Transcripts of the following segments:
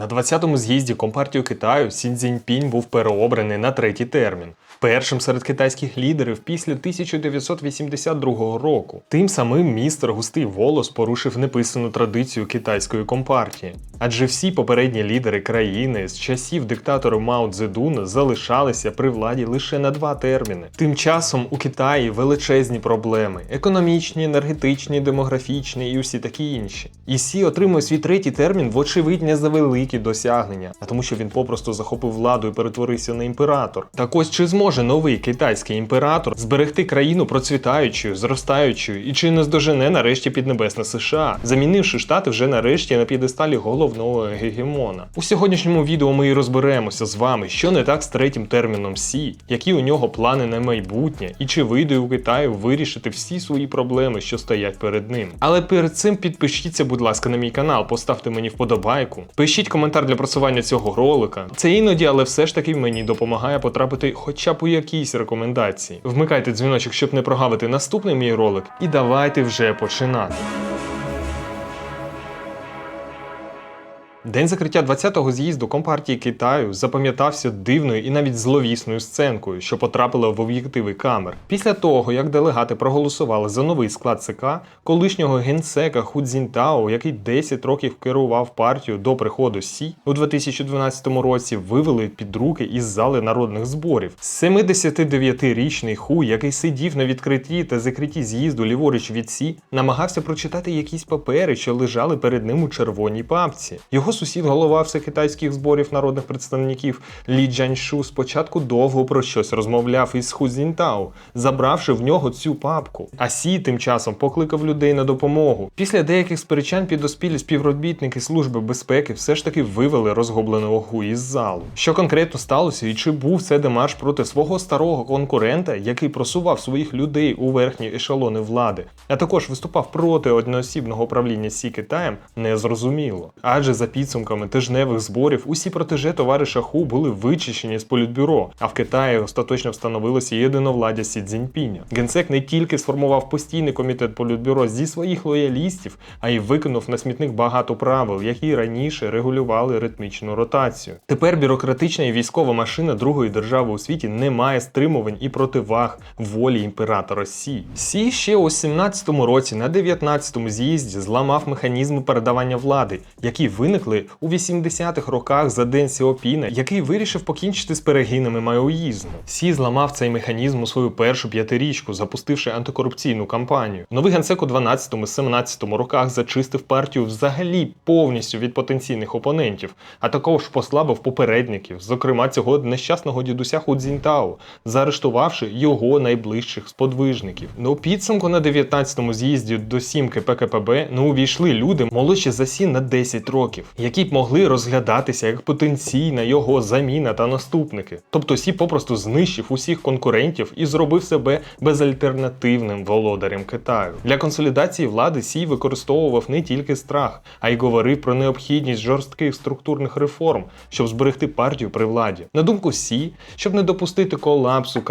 На 20-му з'їзді Компартію Китаю Сін Цзіньпінь був переобраний на третій термін, першим серед китайських лідерів після 1982 року. Тим самим містер Густий Волос порушив неписану традицію китайської компартії, адже всі попередні лідери країни з часів диктатора Мао Цзедуна залишалися при владі лише на два терміни. Тим часом у Китаї величезні проблеми: економічні, енергетичні, демографічні і усі такі інші. І Сі отримує свій третій термін, вочевидь, не за великі досягнення, а тому, що він попросту захопив владу і перетворився на імператор. Так ось чи зможе новий китайський імператор зберегти країну процвітаючою, зростаючою і чи не здожене нарешті піднебесне США, замінивши штати вже нарешті на п'єдесталі головного гегемона. У сьогоднішньому відео ми і розберемося з вами, що не так з третім терміном Сі, які у нього плани на майбутнє, і чи вийде у Китаю вирішити всі свої проблеми, що стоять перед ним. Але перед цим підпишіться, будь ласка, на мій канал, поставте мені вподобайку, пишіть коментар для просування цього ролика. Це іноді, але все ж таки мені допомагає потрапити хоча б у якісь рекомендації. Вмикайте дзвіночок, щоб не прогавити наступний мій ролик, і давайте вже починати. День закриття 20-го з'їзду Компартії Китаю запам'ятався дивною і навіть зловісною сценкою, що потрапила в об'єктиви камер. Після того, як делегати проголосували за новий склад ЦК, колишнього генсека Ху Цзіньтао, який 10 років керував партію до приходу Сі, у 2012 році вивели під руки із зали народних зборів. 79-річний Ху, який сидів на відкритті та закритті з'їзду ліворуч від Сі, намагався прочитати якісь папери, що лежали перед ним у червоній папці. Його сусід, голова всекитайських зборів народних представників Лі Джаньшу, спочатку довго про щось розмовляв із Ху Цзіньтао, забравши в нього цю папку. А Сі тим часом покликав людей на допомогу. Після деяких сперечань підоспілі співробітники Служби безпеки все ж таки вивели розгубленого Ху із залу. Що конкретно сталося і чи був це демарш проти свого старого конкурента, який просував своїх людей у верхні ешелони влади, а також виступав проти одноосібного правління Сі Китаєм, не зрозуміло. Адже за підсумками тижневих зборів усі протеже товариша Ху були вичищені з політбюро, а в Китаї остаточно встановилося єдиновладдя Сі Цзіньпіня. Генсек не тільки сформував постійний комітет політбюро зі своїх лоялістів, а й викинув на смітник багато правил, які раніше регулювали ритмічну ротацію. Тепер бюрократична і військова машина другої держави у світі не має стримувань і противаг волі імператора Сі. Сі ще у 17-му році на 19-му з'їзді зламав механізми передавання влади, які виникли у 80-х роках за день Сіопіна, який вирішив покінчити з перегинами маоїзму. Сі зламав цей механізм у свою першу п'ятирічку, запустивши антикорупційну кампанію. Новий генсек у 12-17 роках зачистив партію взагалі повністю від потенційних опонентів, а також послабив попередників, зокрема цього нещасного дідуся Худзінтао, заарештувавши його найближчих сподвижників. Ну, підсумку на 19-му з'їзді до сімки ПКПБ не увійшли люди молодші за Сі на 10 років, які б могли розглядатися як потенційна його заміна та наступники. Тобто Сі попросту знищив усіх конкурентів і зробив себе безальтернативним володарем Китаю. Для консолідації влади Сі використовував не тільки страх, а й говорив про необхідність жорстких структурних реформ, щоб зберегти партію при владі. На думку Сі, щоб не допустити колапс у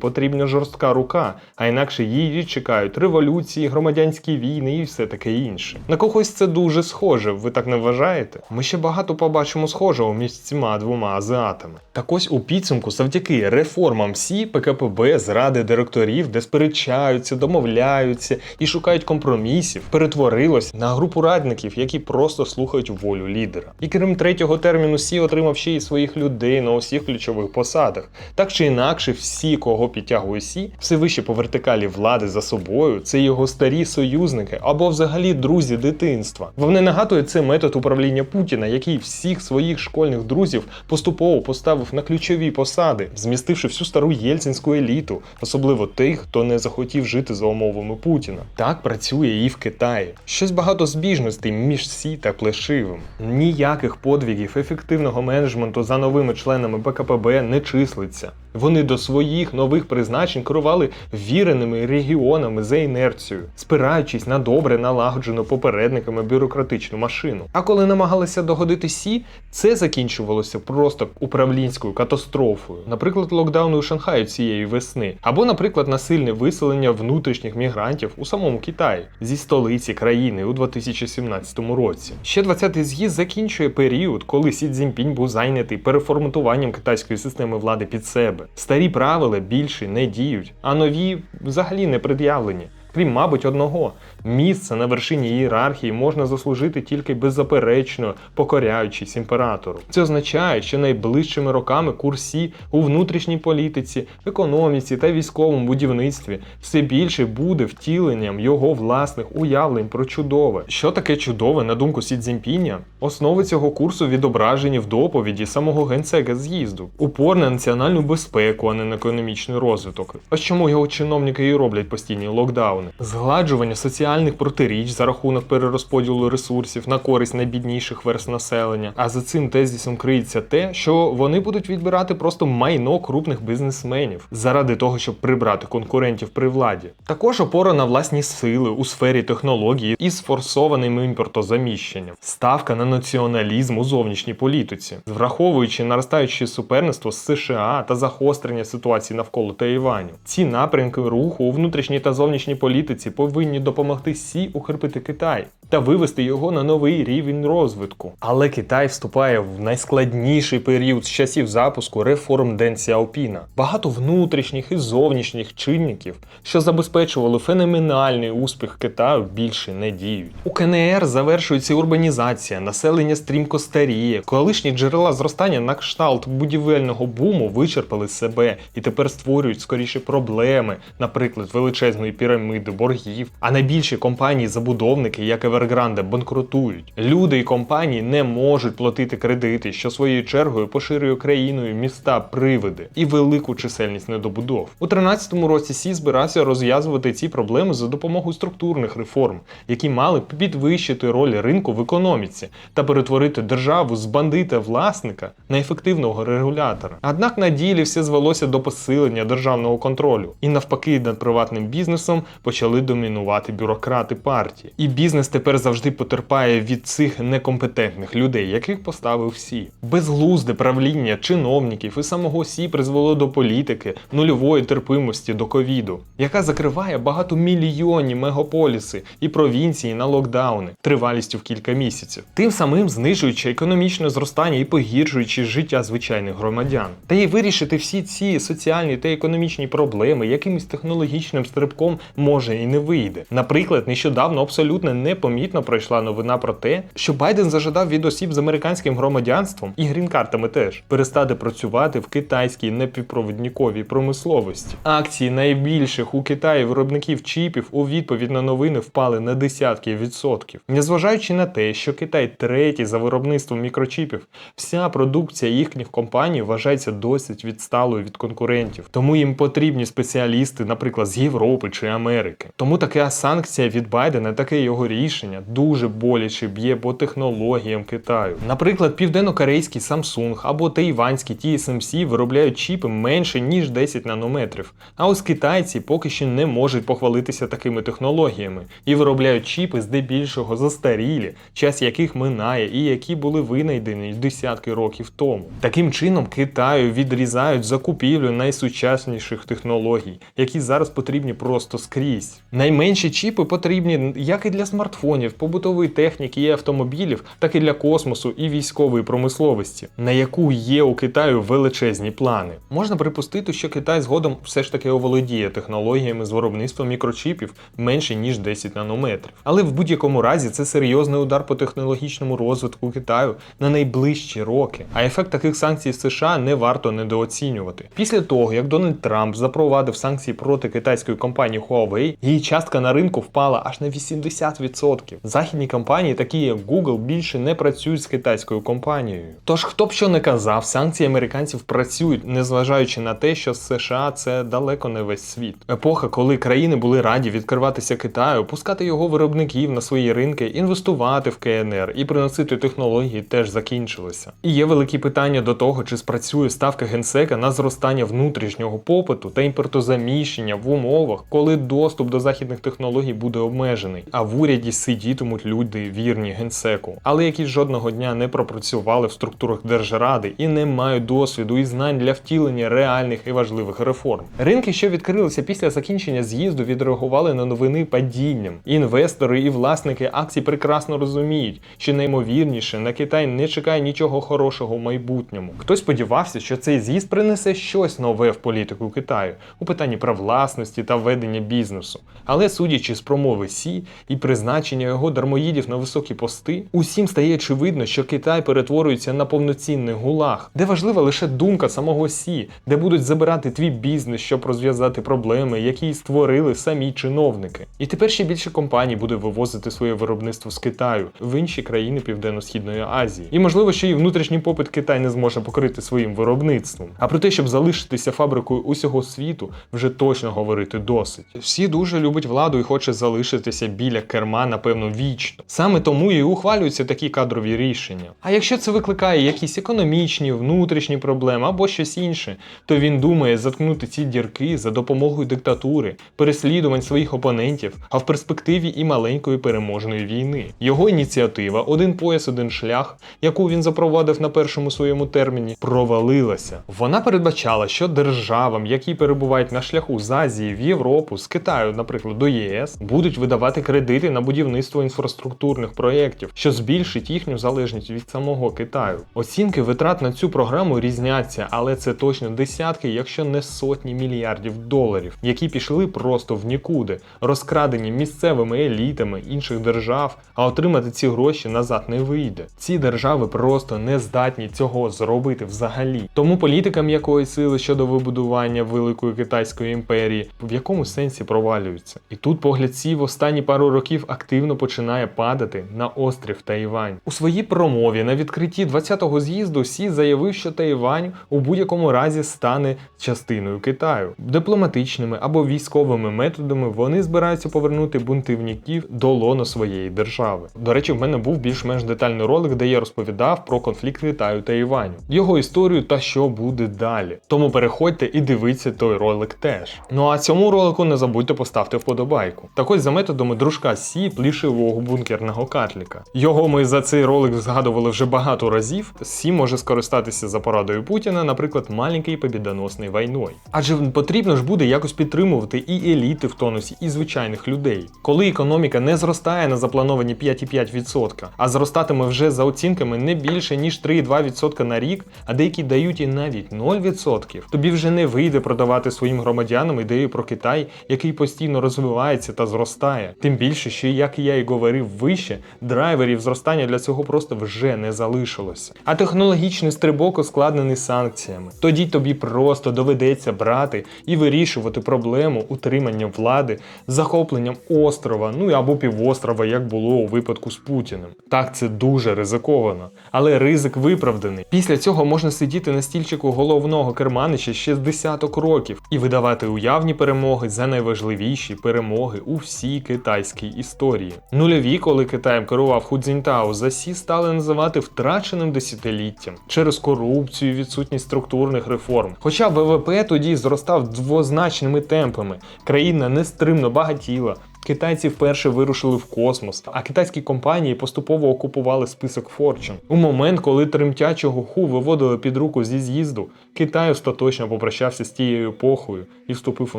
потрібна жорстка рука, а інакше її чекають революції, громадянські війни і все таке інше. На когось це дуже схоже, ви так не вважаєте? Ми ще багато побачимо схожого між цими двома азіатами. Так ось у підсумку, завдяки реформам Сі, ПКПБ з ради директорів, де сперечаються, домовляються і шукають компромісів, перетворилось на групу радників, які просто слухають волю лідера. І крім третього терміну, Сі отримав ще й своїх людей на усіх ключових посадах. Так чи інакше, всі, кого підтягує Сі, все вище по вертикалі влади за собою, це його старі союзники або взагалі друзі дитинства. Вам не нагадує це метод управління Путіна, який всіх своїх школьних друзів поступово поставив на ключові посади, змістивши всю стару єльцинську еліту, особливо тих, хто не захотів жити за умовами Путіна. Так працює і в Китаї. Щось багато збіжностей між Сі та Плешивим. Ніяких подвігів ефективного менеджменту за новими членами БКПБ не числиться. Вони до своїх нових призначень керували віреними регіонами за інерцією, спираючись на добре налагоджену попередниками бюрократичну машину. А коли намагалися намагалися догодити Сі, це закінчувалося просто управлінською катастрофою. Наприклад, локдауни у Шанхаї цієї весни, або, наприклад, насильне виселення внутрішніх мігрантів у самому Китаї зі столиці країни у 2017 році. Ще 20-й з'їзд закінчує період, коли Сі Цзіньпінь був зайнятий переформатуванням китайської системи влади під себе. Старі правила більше не діють, а нові взагалі не пред'явлені. Крім, мабуть, одного місце на вершині ієрархії можна заслужити тільки беззаперечно покоряючись імператору. Це означає, що найближчими роками курсі у внутрішній політиці, економіці та військовому будівництві все більше буде втіленням його власних уявлень про чудове. Що таке чудове, на думку Сі Цзіньпіня? Основи цього курсу відображені в доповіді самого генсека з'їзду. Упор на національну безпеку, а не на економічний розвиток. Ось чому його чиновники і роблять постійні локдауни. Згладжування соціальних протиріч за рахунок перерозподілу ресурсів на користь найбідніших верст населення. А за цим тезісом криється те, що вони будуть відбирати просто майно крупних бізнесменів заради того, щоб прибрати конкурентів при владі. Також опора на власні сили у сфері технології із форсованим імпортозаміщенням, ставка на націоналізм у зовнішній політиці, враховуючи наростаюче суперництво з США та загострення ситуації навколо Тайваню. Ці напрямки руху у внутрішній та зовнішній політиці повинні допомогти Сі укріпити Китай та вивести його на новий рівень розвитку. Але Китай вступає в найскладніший період з часів запуску реформ Ден Сяопіна. Багато внутрішніх і зовнішніх чинників, що забезпечували феноменальний успіх Китаю, більше не діють. У КНР завершується урбанізація, населення стрімко старіє, колишні джерела зростання на кшталт будівельного буму вичерпали себе і тепер створюють скоріше проблеми, наприклад, величезної піраміди боргів. А найбільші компанії-забудовники, як Evergrande, банкрутують. Люди і компанії не можуть платити кредити, що своєю чергою поширює країною міста привиди і велику чисельність недобудов. У 13-му році Сі збирався розв'язувати ці проблеми за допомогою структурних реформ, які мали б підвищити роль ринку в економіці та перетворити державу з бандита власника на ефективного регулятора. Однак на ділі все звелося до посилення державного контролю, і навпаки, над приватним бізнесом почали домінувати бюрократи партії. І бізнес тепер завжди потерпає від цих некомпетентних людей, яких поставив Сі. Безглузде правління чиновників і самого Сі призвело до політики нульової терпимості до ковіду, яка закриває багатомільйонні мегаполіси і провінції на локдауни тривалістю в кілька місяців, тим самим знижуючи економічне зростання і погіршуючи життя звичайних громадян. Та й вирішити всі ці соціальні та економічні проблеми якимось технологічним стрибком може і не вийде. Наприклад, нещодавно абсолютно непомітно пройшла новина про те, що Байден зажадав від осіб з американським громадянством і грін-картами теж перестати працювати в китайській непівпровідниковій промисловості. Акції найбільших у Китаї виробників чіпів у відповідь на новини впали на десятки відсотків. Незважаючи на те, що Китай третій за виробництвом мікрочіпів, вся продукція їхніх компаній вважається досить відсталою від конкурентів. Тому їм потрібні спеціалісти, наприклад, з Європи чи Америки. Тому така санкція від Байдена, таке його рішення дуже боляче б'є по технологіям Китаю. Наприклад, південно-корейський Samsung або тайванський TSMC виробляють чіпи менше ніж 10 нанометрів. А ось китайці поки що не можуть похвалитися такими технологіями і виробляють чіпи здебільшого застарілі, час яких минає і які були винайдені десятки років тому. Таким чином, Китаю відрізають закупівлю найсучасніших технологій, які зараз потрібні просто скрізь. Найменші чіпи потрібні як і для смартфонів, побутової техніки і автомобілів, так і для космосу і військової промисловості, на яку є у Китаю величезні плани. Можна припустити, що Китай згодом все ж таки оволодіє технологіями з виробництва мікрочіпів менше ніж 10 нанометрів. Але в будь-якому разі це серйозний удар по технологічному розвитку Китаю на найближчі роки. А ефект таких санкцій США не варто недооцінювати. Після того, як Дональд Трамп запровадив санкції проти китайської компанії Huawei, її частка на ринку впала аж на 80%. Західні компанії, такі як Google, більше не працюють з китайською компанією. Тож, хто б що не казав, санкції американців працюють, незважаючи на те, що США це далеко не весь світ. Епоха, коли країни були раді відкриватися Китаю, пускати його виробників на свої ринки, інвестувати в КНР і приносити технології, теж закінчилася. І є великі питання до того, чи спрацює ставка генсека на зростання внутрішнього попиту та імпортозаміщення в умовах, коли доступ до західних технологій буде обмежений. А в уряді Си дітимуть люди вірні генсеку, але які жодного дня не пропрацювали в структурах держради і не мають досвіду і знань для втілення реальних і важливих реформ. Ринки, що відкрилися після закінчення з'їзду, відреагували на новини падінням. Інвестори і власники акцій прекрасно розуміють, що наймовірніше на Китай не чекає нічого хорошого в майбутньому. Хтось сподівався, що цей з'їзд принесе щось нове в політику Китаю у питанні прав власності та ведення бізнесу. Але судячи з промови Сі і призначення його дармоїдів на високі пости, усім стає очевидно, що Китай перетворюється на повноцінний гулаг, де важлива лише думка самого Сі, де будуть забирати твій бізнес, щоб розв'язати проблеми, які створили самі чиновники. І тепер ще більше компаній буде вивозити своє виробництво з Китаю в інші країни Південно-Східної Азії. І можливо, що і внутрішній попит Китай не зможе покрити своїм виробництвом. А про те, щоб залишитися фабрикою усього світу, вже точно говорити досить. Всі дуже любить владу і хоче залишитися біля керма, напевно, вічно. Саме тому і ухвалюються такі кадрові рішення. А якщо це викликає якісь економічні, внутрішні проблеми або щось інше, то він думає заткнути ці дірки за допомогою диктатури, переслідувань своїх опонентів, а в перспективі і маленької переможної війни. Його ініціатива Один пояс, один шлях, яку він запровадив на першому своєму терміні, провалилася. Вона передбачала, що державам, які перебувають на шляху з Азії в Європу, з Китаю, наприклад, до ЄС, будуть видавати кредити на будівництво інфраструктурних проєктів, що збільшить їхню залежність від самого Китаю. Оцінки витрат на цю програму різняться, але це точно десятки, якщо не сотні мільярдів доларів, які пішли просто в нікуди, розкрадені місцевими елітами інших держав, а отримати ці гроші назад не вийде. Ці держави просто не здатні цього зробити взагалі. Тому політика м'якої сили щодо вибудування великої китайської імперії в якомусь сенсі провалюється. І тут погляд Сі в останні пару років активно починає падати на острів Тайвань. У своїй промові на відкритті 20-го з'їзду Сі заявив, що Тайвань у будь-якому разі стане частиною Китаю. Дипломатичними або військовими методами вони збираються повернути бунтівників до лону своєї держави. До речі, в мене був більш-менш детальний ролик, де я розповідав про конфлікт Китаю та Іваню, його історію та що буде далі. Тому переходьте і дивіться той ролик теж. Ну а цьому ролику не забудьте поставити вподобайку. Так ось за методами дружка Сі плішивого бункерного катліка. Його ми за цей ролик згадували вже багато разів. Сі може скористатися за порадою Путіна, наприклад, маленький побідоносний війною. Адже потрібно ж буде якось підтримувати і еліти в тонусі, і звичайних людей. Коли економіка не зростає на заплановані 5,5%, а зростатиме вже за оцінками не більше ніж 3,2% на рік, а деякі дають і навіть 0%, тобі вже не вийде продавати своїм громадянам ідею про Китай, який постійно розвивається та зростає. Тим більше, що як я і говорив вище, драйверів зростання для цього просто вже не залишилося. А технологічний стрибок ускладнений санкціями. Тоді тобі просто доведеться брати і вирішувати проблему утримання влади захопленням острова, ну або півострова, як було у випадку з Путіним. Так, це дуже ризиковано, але ризик виправданий. Після цього можна сидіти на стільчику головного керманича ще з десяток років і видавати уявні перемоги за найважливіші перемоги у всій китайській історії. Нульові, коли Китаєм керував Худзіньтао, засі стали називати втраченим десятиліттям через корупцію, відсутність структурних реформ. Хоча ВВП тоді зростав двозначними темпами, країна нестримно багатіла. Китайці вперше вирушили в космос, а китайські компанії поступово окупували список Fortune. У момент, коли тремтячого ху виводили під руку зі з'їзду, Китай остаточно попрощався з тією епохою і вступив у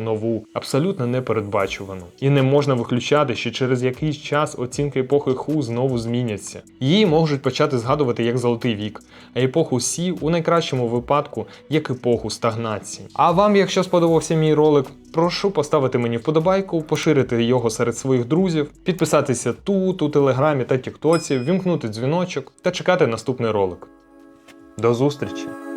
нову, абсолютно непередбачувану. І не можна виключати, що через якийсь час оцінки епохи ху знову зміняться. Її можуть почати згадувати як золотий вік, а епоху Сі у найкращому випадку як епоху стагнації. А вам, якщо сподобався мій ролик, прошу поставити мені вподобайку, поширити його серед своїх друзів, підписатися тут, у телеграмі та тіктоці, вімкнути дзвіночок та чекати наступний ролик. До зустрічі!